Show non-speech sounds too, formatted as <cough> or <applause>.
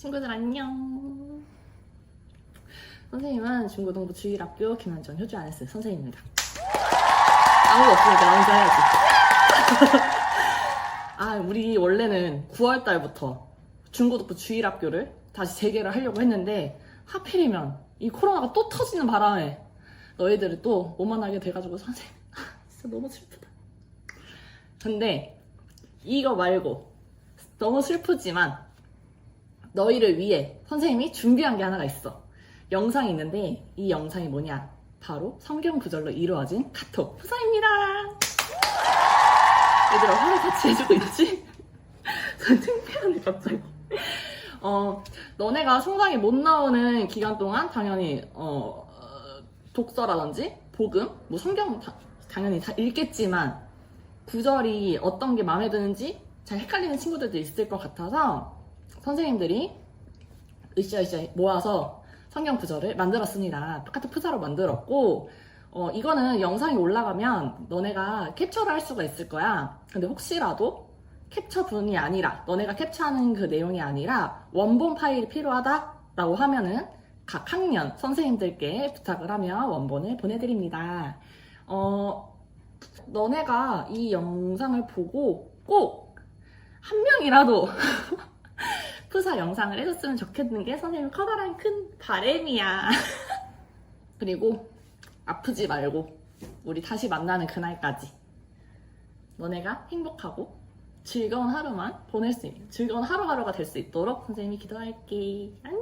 친구들 안녕. 선생님은 중고등부 주일학교 김한정 효주 안에스 선생님입니다. 아무도 없으니까 나 혼자 해야지. <laughs> 아, 우리 원래는 9월 달부터 중고등부 주일학교를 다시 재개를 하려고 했는데 하필이면 이 코로나가 또 터지는 바람에 너희들을 또못 만나게 돼가지고 선생님 아, <laughs> 진짜 너무 슬프다. 근데 이거 말고 너무 슬프지만 너희를 위해 선생님이 준비한 게 하나가 있어. 영상이 있는데 이 영상이 뭐냐? 바로 성경 구절로 이루어진 카톡 후사입니다. 얘들아 화를 같이 해주고 있지? <laughs> 창피하네 갑자기. 어 너네가 성당에 못 나오는 기간 동안 당연히 어 어, 독서라든지 복음, 뭐 성경 다- 당연히 다 읽겠지만 구절이 어떤 게 마음에 드는지 잘 헷갈리는 친구들도 있을 것 같아서 선생님들이 으쌰으쌰 모아서 성경 구절을 만들었습니다. 똑같은 프사로 만들었고 어, 이거는 영상이 올라가면 너네가 캡처를 할 수가 있을 거야. 근데 혹시라도 캡처분이 아니라 너네가 캡처하는 그 내용이 아니라 원본 파일이 필요하다라고 하면은 각 학년 선생님들께 부탁을 하면 원본을 보내드립니다. 어, 너네가 이 영상을 보고 꼭 한 명이라도 <laughs> 푸사 영상을 해줬으면 좋겠는 게 선생님 커다란 큰 바램이야. <laughs> 그리고 아프지 말고 우리 다시 만나는 그날까지 너네가 행복하고 즐거운 하루만 보낼 수 있는 즐거운 하루하루가 될 수 있도록 선생님이 기도할게. 안녕.